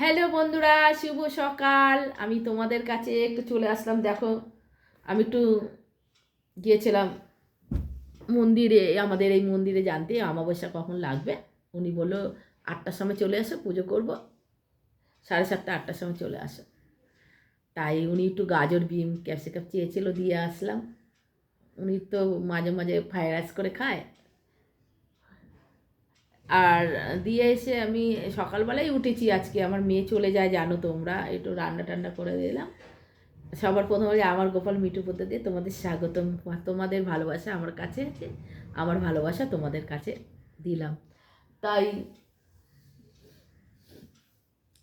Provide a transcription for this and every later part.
Hello বন্ধুরা, শুভ সকাল। আমি তোমাদের কাছে একটু চলে আসলাম, দেখো। আমি একটু গিয়েছিলাম মন্দিরে, আমাদের এই মন্দিরে জানতে, অমাবস্যা কখন লাগবে? উনি বলল, আটটার সময় চলে আসো, পুজো করব। সাড়ে সাতটা, আটটার সময় চলে আসো। তাই উনি একটু গাজর, বিম, ক্যাপসিকাম চেয়েছিল, দিয়ে আসলাম। উনি তো মাঝে মাঝে ফ্রাইড রাইস করে খায়। আর দিয়ে এসে আমি সকালবেলাই উঠেছি, আজকে আমার মেয়ে চলে যায়, জানো তোমরা। একটু রান্না টান্না করে দিলাম সবার প্রথমে আমার গোপাল মিঠু পদ্ধতি দিয়ে তোমাদের স্বাগতম। তোমাদের ভালোবাসা আমার কাছে আছে, আমার ভালোবাসা তোমাদের কাছে দিলাম। তাই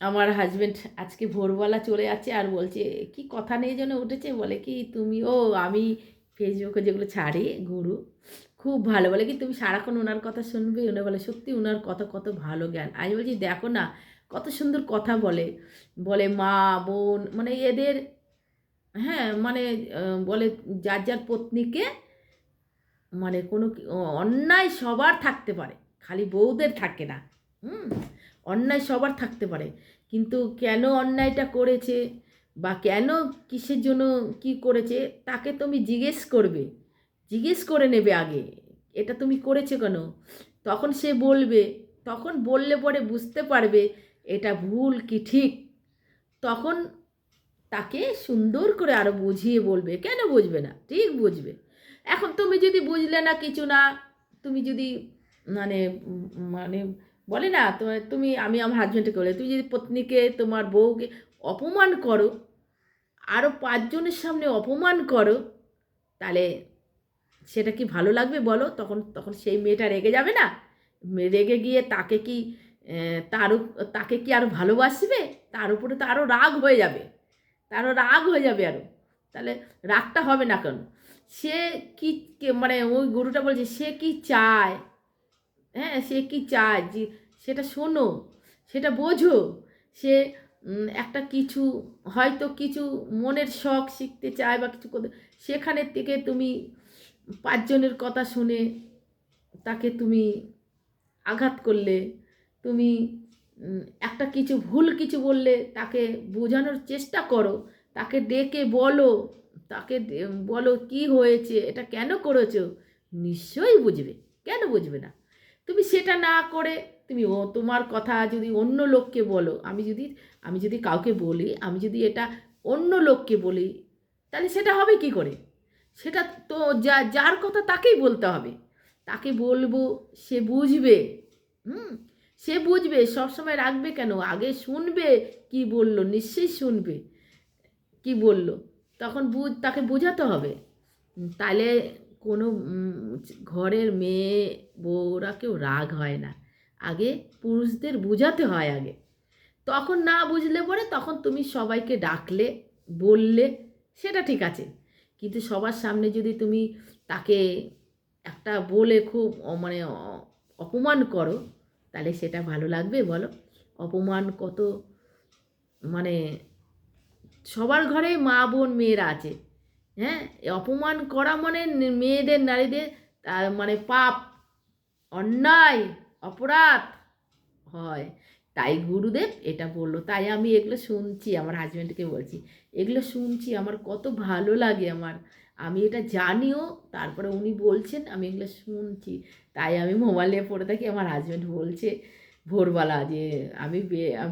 আমার হাজব্যান্ড আজকে ভোরবেলা চলে যাচ্ছে আর বলছে, কি কথা নিয়ে যেন উঠেছে? বলে কি, তুমি ও, আমি ফেসবুকে যেগুলো ছাড়ি, গুরু খুব ভালো বলে কি তুমি সারাক্ষণ ওনার কথা শুনবে? উনি বলে, সত্যি ওনার কথা কত ভালো জ্ঞান। আমি বলছি, দেখো না, কত সুন্দর কথা বলে। বলে, মা, বোন মানে এদের হ্যাঁ মানে বলে যার যার পত্নীকে মানে কোনো অন্যায় সবার থাকতে পারে, খালি বউদের থাকে না, হুম, অন্যায় সবার থাকতে পারে। কিন্তু কেন অন্যায়টা করেছে বা কেন কিসের জন্য কি করেছে, তাকে তুমি জিজ্ঞেস করবে। জিজ্ঞেস করে নেবে আগে, এটা তুমি করেছ কেন? তখন সে বলবে, তখন বললে পরে বুঝতে পারবে এটা ভুল কি ঠিক? তখন তাকে সুন্দর করে আরও বুঝিয়ে বলবে, কেন বুঝবে না? ঠিক বুঝবে। এখন তুমি যদি বুঝলে না কিছু না, তুমি যদি মানে মানে বলে না, তোমার, তুমি, আমি আমার হাজব্যান্ডকে বলে, তুমি যদি পত্নীকে, তোমার বউকে অপমান করো আরও পাঁচজনের সামনে অপমান করো, তাহলে সেটা কি ভালো লাগবে বলো? তখন তখন সেই মেয়েটা রেগে যাবে না? রেগে গিয়ে তাকে কি তার তাকে কি আরও ভালোবাসবে? তার উপরে তো আরও রাগ হয়ে যাবে। তারও রাগ হয়ে যাবে আরও তাহলে রাগটা হবে না কেন? সে কি, কে- মানে ওই গরুটা বলছে, সে কি চায়? হ্যাঁ সে কি চায়? যে সেটা শোনো, সেটা বোঝো। সে একটা কিছু, হয়তো কিছু মনের শখ শিখতে চায় বা কিছু করতে, সেখানের থেকে তুমি পাঁচজনের কথা শুনে তাকে তুমি আঘাত করলে, তুমি একটা কিছু ভুল কিছু বললে তাকে বোঝানোর চেষ্টা করো, তাকে ডেকে বলো, তাকে বলো কি হয়েছে, এটা কেন করেছ? নিশ্চয়ই বুঝবে। কেন বুঝবে না? তুমি সেটা না করে তুমি ও, তোমার কথা যদি অন্য লোককে বলো, আমি যদি আমি যদি কাউকে বলি, আমি যদি এটা অন্য লোককে বলি, তাহলে সেটা হবে কি করে? সেটা তো যা, যার কথা তাকেই বলতে হবে। তাকে বলব, সে বুঝবে। হুম? সে বুঝবে, সবসময় রাখবে কেন? আগে শুনবে কি বলল, নিশ্চয়ই শুনবে কি বলল। তখন বুঝ তাকে বোঝাতে হবে। তাহলে কোনো ঘরের মেয়ে বউরা কেউ রাগ হয় না। আগে পুরুষদের বোঝাতে হয় আগে। তখন না বুঝলে পরে তখন তুমি সবাইকে ডাকলে, বললে, সেটা ঠিক আছে। কিন্তু সবার সামনে যদি তুমি তাকে একটা বলে খুব মানে অপমান করো, তাহলে সেটা ভালো লাগবে, বলো? অপমান কত মানে সবার ঘরে মা, বোন, মেয়েরা আছে। হ্যাঁ? অপমান করা মানে মেয়েদের, নারীদের মানে পাপ, অন্যায়, অপরাধ হয়। তাই গুরুদেব এটা বলল। তাই আমি এগুলো শুনছি, আমার হাজব্যান্ডকে বলছি। এগুলো শুনছি, আমার কত ভালো লাগে আমার। আমি এটা জানিও, তারপরে উনি বলছেন, আমি এগুলো শুনছি। তাই আমি মোবাইল নিয়ে পড়ে থাকি, আমার হাজব্যান্ড বলছে ভোরবেলা যে, আমি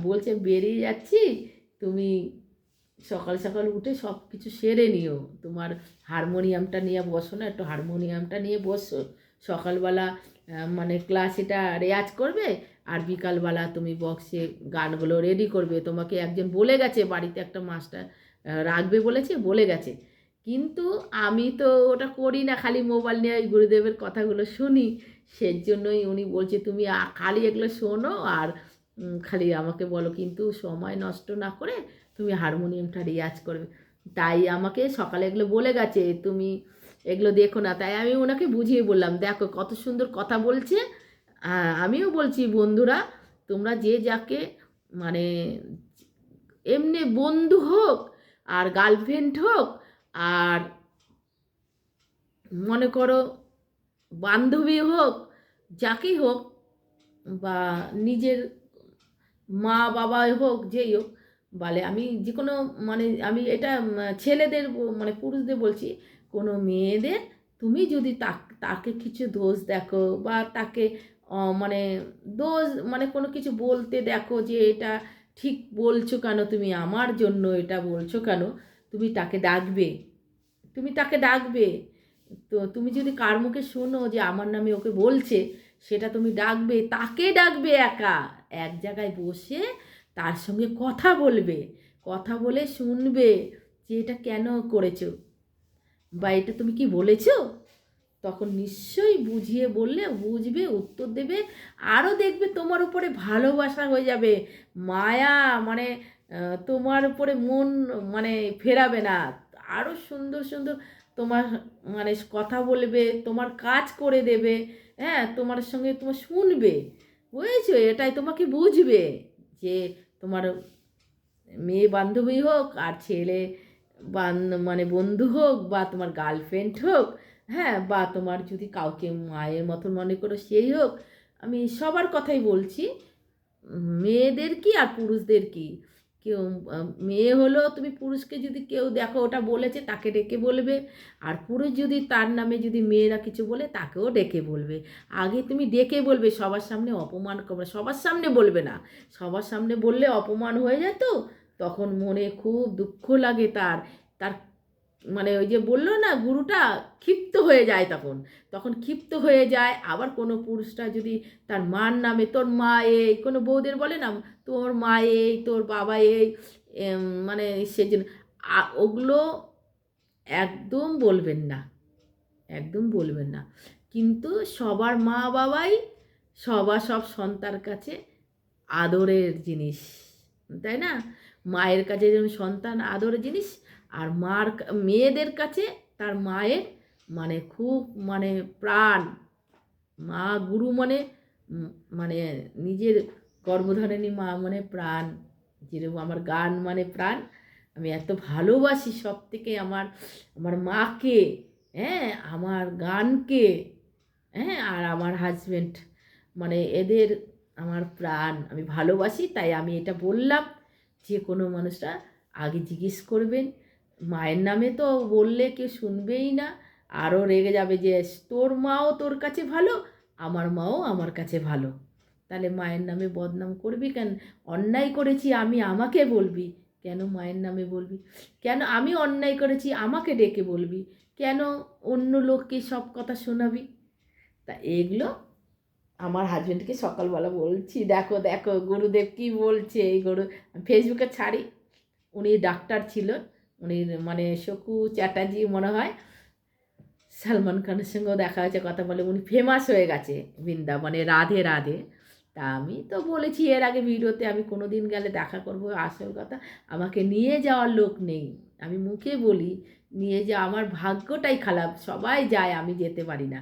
বলছে, বেরিয়ে যাচ্ছি, তুমি সকাল সকাল উঠে সব কিছু সেরে নিও। তোমার হারমোনিয়ামটা নিয়ে বসো না, একটু হারমোনিয়ামটা নিয়ে বসো। সকালবেলা মানে ক্লাস এটা রেয়াজ করবে আর বিকালবেলা তুমি বক্সে গানগুলো রেডি করবে। তোমাকে একজন বলে গেছে, বাড়িতে একটা মাস্টার রাখবে বলেছে, বলে গেছে। কিন্তু আমি তো ওটা করি না, খালি মোবাইল নিয়ে ওই গুরুদেবের কথাগুলো শুনি। সেই জন্যই উনি বলছে, তুমি খালি এগুলো শোনো আর খালি আমাকে বলো, কিন্তু সময় নষ্ট না করে তুমি হারমোনিয়ামটা রেয়াজ করবে। তাই আমাকে সকালে এগুলো বলে গেছে, তুমি এগুলো দেখো না। তাই আমি ওনাকে বুঝিয়ে বললাম দেখো কত সুন্দর কথা বলছে। আহ, আমিও বলছি বন্ধুরা তোমরা যে যাকে মানে এমনি বন্ধু হোক আর গার্লফ্রেন্ড হোক আর মনে করো বান্ধবী হোক যাকেই হোক বা নিজের মা বাবা হোক যেই হোক বলে আমি যে কোনো মানে আমি এটা ছেলেদের মানে পুরুষদের বলছি কোনো মেয়েদের তুমি যদি তাক- কিছু দোষ দেখো বা তাকে মানে দোষ মানে কোনো কিছু বলতে দেখো যে এটা ঠিক বলছো কেন, তুমি আমার জন্য এটা বলছো কেন, তুমি তাকে ডাকবে। তুমি তাকে ডাকবে। তো তুমি যদি কার মুখে শোনো যে আমার নামে ওকে বলছে, সেটা তুমি ডাকবে, তাকে ডাকবে একা। এক জায়গায় বসে তার সঙ্গে কথা বলবে। কথা বলে শুনবে যে এটা কেন করেছ। বা এটা তুমি কি বলেছ? তখন নিশ্চয়ই বুঝিয়ে বললে, বুঝবে, উত্তর দেবে আরও দেখবে তোমার উপরে ভালোবাসা হয়ে যাবে। মায়া মানে তোমার উপরে মন মানে ফেরাবে না। আরও সুন্দর সুন্দর তোমার মানে কথা বলবে, তোমার কাজ করে দেবে হ্যাঁ তোমার সঙ্গে তোমার শুনবে। বুঝেছ? এটাই তোমাকে বুঝবে যে তোমার মেয়ে বান্ধবী হোক আর ছেলে মানে বন্ধু হোক বা তোমার গার্লফ্রেন্ড হোক হ্যাঁ বা তোমার যদি কাউকে মায়ের মতন মনে করো সেই হোক, আমি সবার কথাই বলছি। মেয়েদের কি আর পুরুষদের কি? কেউ, মেয়ে হলো তুমি পুরুষকে যদি কেউ দেখো ওটা বলেছে তাকে ডেকে বলবে, আর পুরুষ যদি তার নামে যদি মেয়েরা কিছু বলে তাকেও ডেকে বলবে। আগে তুমি ডেকে বলবে, সবার সামনে অপমান সবার সামনে বলবে না। সবার সামনে বললে অপমান হয়ে যায় তো? তখন মনে খুব দুঃখ লাগে তার। তার মানে ওই যে বলল না, গুরুটা ক্ষিপ্ত হয়ে যায় তখন। তখন ক্ষিপ্ত হয়ে যায়, আবার কোনো পুরুষটা যদি তার মার নামে, তোর মা এই, কোনো বউদের বলে না, তোর মা এই, তোর বাবা এই মানে সেজন্য ওগুলো একদম বলবেন না। একদম বলবেন না। কিন্তু সবার মা বাবাই সবার সব সন্তার কাছে আদরের জিনিস। তাই না? মায়ের কাছে যেমন সন্তান আদরের জিনিস, আর মার মেয়েদের কাছে তার মায়ের মানে খুব মানে প্রাণ। মা গুরু মানে মানে নিজের গর্ভধারিণী মা মানে প্রাণ। যেরকম আমার গান মানে প্রাণ। আমি এত ভালোবাসি সব থেকে আমার আমার মাকে হ্যাঁ আমার গানকে হ্যাঁ আর আমার হাজব্যান্ড মানে এদের আমার প্রাণ। আমি ভালোবাসি, তাই আমি এটা বললাম। যে কোনো মানুষরা আগে জিজ্ঞেস করবেন। মায়ের নামে তো বললে কেউ শুনবেই না। আরও রেগে যাবে যে তোর মাও তোর কাছে ভালো, আমার মাও আমার কাছে ভালো। তাহলে মায়ের নামে বদনাম করবি কেন? অন্যায় করেছি আমি, আমাকে বলবি। কেন মায়ের নামে বলবি? কেন আমি অন্যায় করেছি, আমাকে ডেকে বলবি? কেন অন্য লোককে সব কথা শোনাবি? তা এগুলো আমার হাজব্যান্ডকে সকালবেলা বলছি, দেখো দেখো, গুরুদেব কি বলছে, এই গরু ফেসবুকে ছাড়ি। উনি ডাক্তার ছিল, উনি মানে শকু চ্যাটার্জি মনে হয়। সালমান খানের সঙ্গেও দেখা হয়েছে, কথা বলে। উনি ফেমাস হয়ে গেছে বৃন্দাবনে, রাধে রাধে। তা আমি তো বলেছি, এর আগে ভিডিওতে আমি কোনো দিন গেলে দেখা করব, আসল কথা, আমাকে নিয়ে যাওয়ার লোক নেই। আমি মুখে বলি, নিয়ে যাওয়া আমার ভাগ্যটাই খারাপ, সবাই যায়, আমি যেতে পারি না।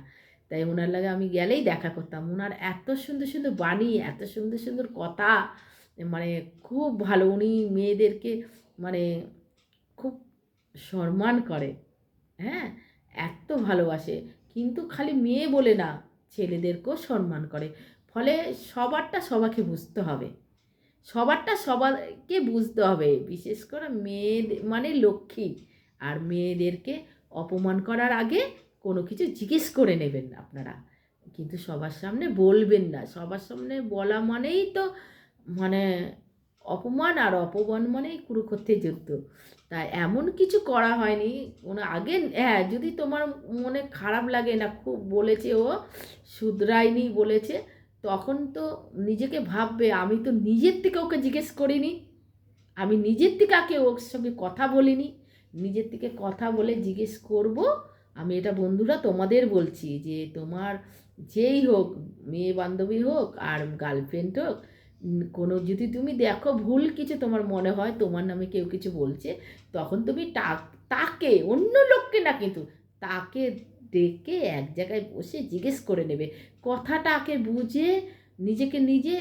তাই ওনার লাগে আমি গেলেই দেখা করতাম। ওনার এত সুন্দর সুন্দর বাণী, এত সুন্দর সুন্দর কথা মানে খুব ভালো। উনি মেয়েদেরকে মানে খুব সম্মান করে হ্যাঁ? এত ভালোবাসে। কিন্তু খালি মেয়ে বলে না, ছেলেদেরকেও সম্মান করে। ফলে সবারটা সবাকে বুঝতে হবে। সবারটা সবাইকে বুঝতে হবে। বিশেষ করে মেয়েদের মানে লক্ষ্মী। আর মেয়েদেরকে অপমান করার আগে কোনো কিছু জিজ্ঞেস করে নেবেন না আপনারা। কিন্তু সবার সামনে বলবেন না। সবার সামনে বলা মানেই তো মানে অপমান আর অপমান মানেই কুরুক্ষেত্রের যুদ্ধ। তাই এমন কিছু করা হয়নি। কোনো আগে হ্যাঁ যদি তোমার মনে খারাপ লাগে না, খুব বলেছে ও, শুধরায়নি বলেছে, তখন তো নিজেকে ভাববে, আমি তো নিজের থেকে ওকে জিজ্ঞেস করিনি। আমি নিজের থেকে আগে ওর সঙ্গে কথা বলিনি। নিজের থেকে কথা বলে জিজ্ঞেস করব আমি এটা বন্ধুরা তোমাদের বলছি যে তোমার যেই হোক, মেয়ে বান্ধবী হোক আর গার্লফ্রেন্ড হোক কোনো যদি তুমি দেখো ভুল কিছু তোমার মনে হয়, তোমার নামে কেউ কিছু বলছে, তখন তুমি তাকে, অন্য লোককে না কিন্তু, তাকে ডেকে এক জায়গায় বসে জিজ্ঞেস করে নেবে। কথাটাকে বুঝে, নিজেকে নিজে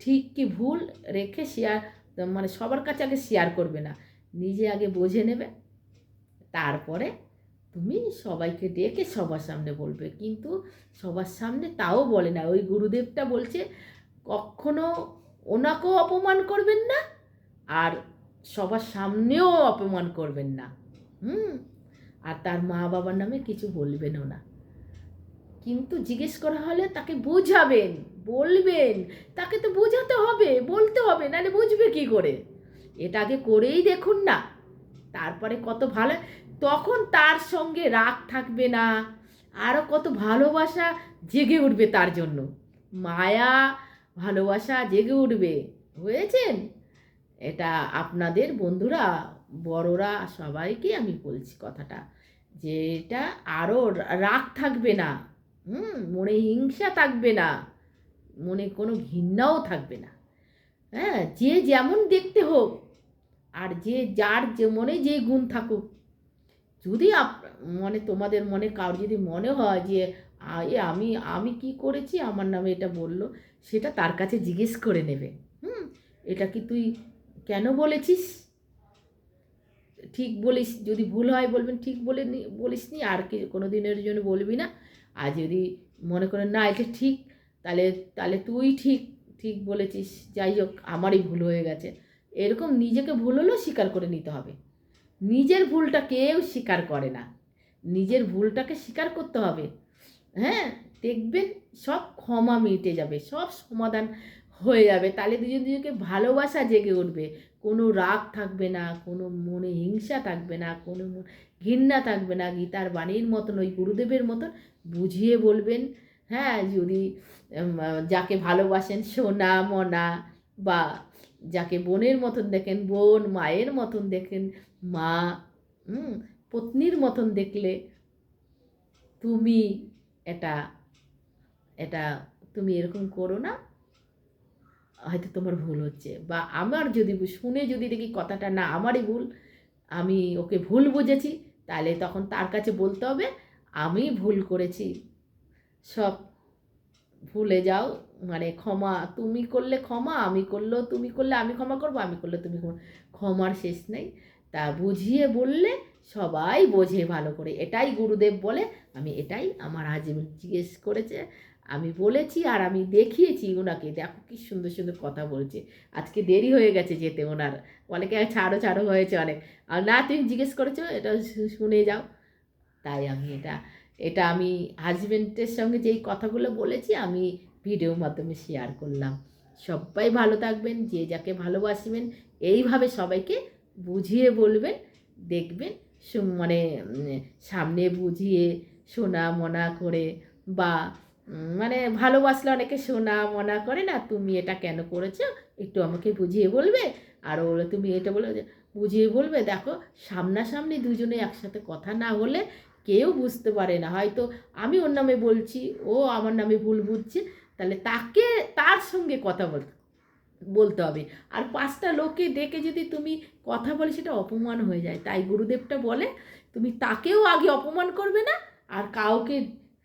ঠিক কি ভুল রেখে শেয়ার মানে সবার কাছে আগে শেয়ার করবে না। নিজে আগে বুঝে নেবে, তারপরে তুমি সবাইকে ডেকে সবার সামনে বলবে। কিন্তু সবার সামনে তাও বলে না। ওই গুরুদেবটা বলছে, কখনো ওনাকেও অপমান করবেন না আর সবার সামনেও অপমান করবেন না। হুম? আর তার মা বাবার নামে কিছু বলবেনও না। কিন্তু জিজ্ঞেস করা হলে তাকে বোঝাবেন, বলবেন। তাকে তো বোঝাতে হবে, বলতে হবে, নাহলে বুঝবে কি করে? এটা আগে করেই দেখুন না। তারপরে কত ভালো তখন তার সঙ্গে রাগ থাকবে না। আরও কত ভালোবাসা জেগে উঠবে তার জন্য। মায়া, ভালোবাসা জেগে উঠবে। হয়েছেন এটা আপনাদের বন্ধুরা, বড়রা সবাইকে আমি বলছি কথাটা, যে এটা আরও রাগ থাকবে না। হুম, মনে হিংসা থাকবে না। মনে কোনো ঘৃণাও থাকবে না। হ্যাঁ যে যেমন দেখতে হোক, আর যে যার যে মনে যে গুণ থাকুক যদি আপ, মনে তোমাদের মনে কারোর যদি মনে হয় যে এ আমি আমি কি করেছি, আমার নামে এটা বলল, সেটা তার কাছে জিজ্ঞেস করে নেবে। হুম? এটা কি তুই কেন বলেছিস? ঠিক বলিস, যদি ভুল হয় বলবেন, ঠিক বলে বলিস নি আর কি, কোনো দিনের জন্য বলবি না। আর যদি মনে করেন, না, এটা ঠিক, তাহলে তাহলে তুই ঠিক ঠিক বলেছিস। যাই হোক, আমারই ভুল হয়ে গেছে। এরকম নিজেকে ভুল হলেও স্বীকার করে নিতে হবে। নিজের ভুলটা কেউ স্বীকার করে না। নিজের ভুলটাকে স্বীকার করতে হবে। হ্যাঁ? দেখবেন সব ক্ষমা মিটে যাবে, সব সমাধান হয়ে যাবে। তাহলে দুজন দুজনকে ভালোবাসা জেগে উঠবে। কোনো রাগ থাকবে না, কোনো মনে হিংসা থাকবে না, কোনো ঘৃণা থাকবে না। গীতার বাণীর মতন, ওই গুরুদেবের মতন বুঝিয়ে বলবেন হ্যাঁ যদি যাকে ভালোবাসেন সোনা, মনা বা যাকে বোনের মতন দেখেন, বোন মায়ের মতন দেখেন, মা পত্নীর মতন দেখলে তুমি এটা এটা তুমি এরকম করো না, হয়তো তোমার ভুল হচ্ছে। বা আমার যদি শুনে যদি দেখি কথাটা না, আমারই ভুল, আমি ওকে ভুল বুঝেছি, তাহলে তখন তার কাছে বলতে হবে, আমি ভুল করেছি, সব ভুলে যাও মানে ক্ষমা, তুমি করলে ক্ষমা, আমি করলেও তুমি করলে আমি ক্ষমা করব, আমি করলে তুমি ক্ষমা ক্ষমার শেষ নেই। তা বুঝিয়ে বললে সবাই বোঝে ভালো করে। এটাই গুরুদেব বলে, আমি এটাই আমার হাজবেন্ড জিজ্ঞেস করেছে। আমি বলেছি আর আমি দেখিয়েছি ওনাকে। দেখো কি সুন্দর সুন্দর কথা বলছে। আজকে দেরি হয়ে গেছে যেতে ওনার। বলে কি ছাড়ো ছাড়ো হয়েছে অনেক। আর না, তুমি জিজ্ঞেস করেছ, এটা শুনে যাও। তাই আমি এটা এটা আমি হাজবেন্ডের সঙ্গে যেই কথাগুলো বলেছি, আমি ভিডিওর মাধ্যমে শেয়ার করলাম। সবাই ভালো থাকবেন, যে যাকে ভালোবাসবেন, এইভাবে সবাইকে বুঝিয়ে বলবেন, দেখবেন মানে সামনে বুঝিয়ে সোনা মনা করে বা মানে ভালোবাসলে অনেকে সোনা মনা করে না, তুমি এটা কেন করেছ? একটু আমাকে বুঝিয়ে বলবে। আর ও বলে, তুমি এটা বলে বুঝিয়ে বলবে। দেখো, সামনাসামনি দুজনে একসাথে কথা না হলে কেউ বুঝতে পারে না। হয়তো আমি ওর নামে বলছি, ও আমার নামে ভুল বুঝছে তাহলে তাকে, তার সঙ্গে কথা বলতে বলতে হবে। আর পাঁচটা লোকে ডেকে যদি তুমি কথা বলে, সেটা অপমান হয়ে যায়। তাই গুরুদেবটা বলে, তুমি তাকেও আগে অপমান করবে না, আর কাউকে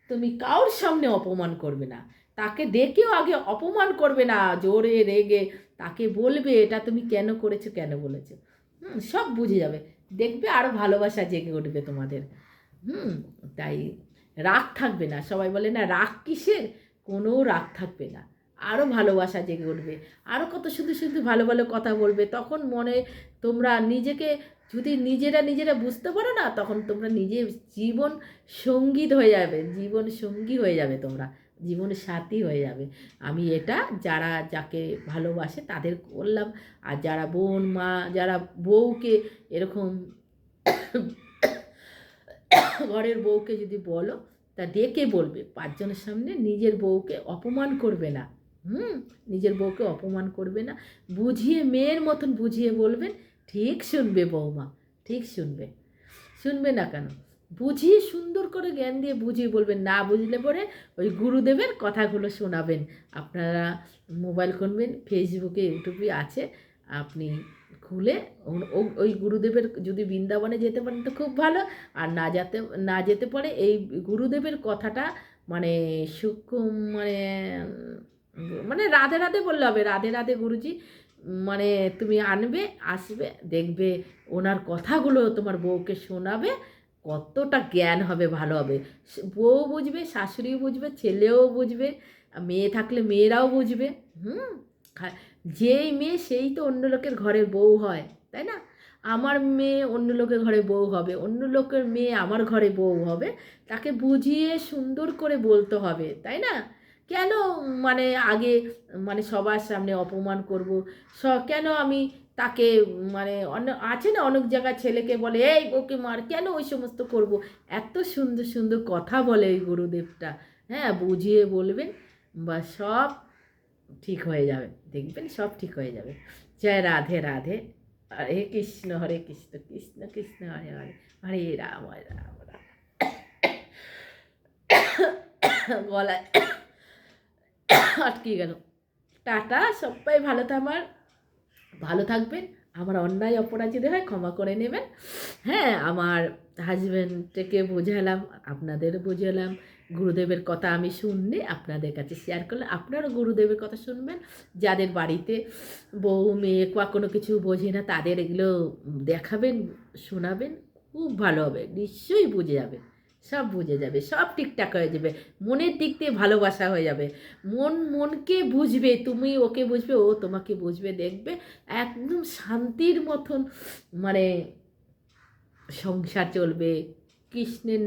তুমি কাউর সামনে অপমান করবে না। তাকে ডেকেও আগে অপমান করবে না, জোরে, রেগে। তাকে বলবে, এটা তুমি কেন করেছ, কেন বলেছ? হুম, সব বুঝে যাবে। দেখবে আরও ভালোবাসা জেগে উঠবে তোমাদের। হুম, তাই রাগ থাকবে না। সবাই বলে, না, রাগ কিসের? কোনো রাগ থাকবে না। আরও ভালোবাসা জেগে উঠবে। আরও কত শুধু শুধু ভালো ভালো কথা বলবে, তখন মনে তোমরা নিজেকে, যদি নিজেরা নিজেরা বুঝতে পারো না, তখন তোমরা নিজে জীবন সংগীত হয়ে যাবে, জীবন সঙ্গী হয়ে যাবে তোমরা, জীবন সাথী হয়ে যাবে। আমি এটা যারা যাকে ভালোবাসে তাদের করলাম আর যারা বোন, মা, যারা বউকে এরকম ঘরের বউকে যদি বলো তা ডেকে বলবে, পাঁচজনের সামনে নিজের বউকে অপমান করবে না। হুম, নিজের বউকে অপমান করবে না। বুঝিয়ে, মেয়ের মতন বুঝিয়ে বলবেন, ঠিক শুনবে বৌমা ঠিক শুনবে। শুনবে না কেন? বুঝিয়ে, সুন্দর করে জ্ঞান দিয়ে বুঝিয়ে বলবেন, না বুঝলে পরে ওই গুরুদেবের কথাগুলো শোনাবেন। আপনারা মোবাইল করবেন ফেসবুকে ইউটিউবে আছে, আপনি খুলে ওই গুরুদেবের যদি বৃন্দাবনে যেতে পারেন তো খুব ভালো। আর না যেতে না যেতে পারে এই গুরুদেবের কথাটা মানে সূক্ষ্ম মানে মানে রাধে রাধে বললে হবে। রাধে রাধে গুরুজি মানে তুমি আনবে, আসবে, দেখবে ওনার কথাগুলো তোমার বউকে শোনাবে, কতটা জ্ঞান হবে, ভালো হবে। বউ বুঝবে, শাশুড়িও বুঝবে, ছেলেও বুঝবে, মেয়ে থাকলে মেয়েরাও বুঝবে। হুম যেই মেয়ে সেই তো অন্য লোকের ঘরে বউ হয়, তাই না? আমার মেয়ে অন্য লোকের ঘরে বউ হবে, অন্য লোকের মেয়ে আমার ঘরে বউ হবে, তাকে বুঝিয়ে সুন্দর করে বলতে হবে, তাই না? কেন মানে আগে মানে সবার সামনে অপমান করব? স, কেন আমি তাকে মানে অন্য, আছে না অনেক জায়গায় ছেলেকে বলে, এই বউকে মার, কেন ওই সমস্ত করব? এত সুন্দর সুন্দর কথা বলে ওই গুরুদেবটা হ্যাঁ? বুঝিয়ে বলবেন, বা সব ঠিক হয়ে যাবে। দেখবেন সব ঠিক হয়ে যাবে। জয় রাধে রাধে। হরে কৃষ্ণ হরে কৃষ্ণ কৃষ্ণ কৃষ্ণ, হরে হরে হরে রাম হরে রাম রাম। গলায় আটকে গেল। টাটা, সবাই ভালো থাকবার ভালো থাকবেন। আমার অন্যায় অপরাধ যদি হয়, ক্ষমা করে নেবেন। হ্যাঁ আমার হাজব্যান্ডকে বোঝালাম আপনাদেরও বোঝালাম, গুরুদেবের কথা আমি শুনলে আপনাদের কাছে শেয়ার করলে আপনারও গুরুদেবের কথা শুনবেন। যাদের বাড়িতে বউ, মেয়ে বা কোনো কিছু বোঝে না, তাদের এগুলো দেখাবেন, শোনাবেন, খুব ভালো হবে, নিশ্চয়ই বুঝে যাবে সব বুঝে যাবে, সব ঠিকঠাক হয়ে যাবে, মনের দিক দিয়ে ভালোবাসা হয়ে যাবে। মন মনকে বুঝবে, তুমি ওকে বুঝবে, ও তোমাকে বুঝবে, দেখবে, একদম শান্তির মতন মানে সংসার চলবে, কৃষ্ণের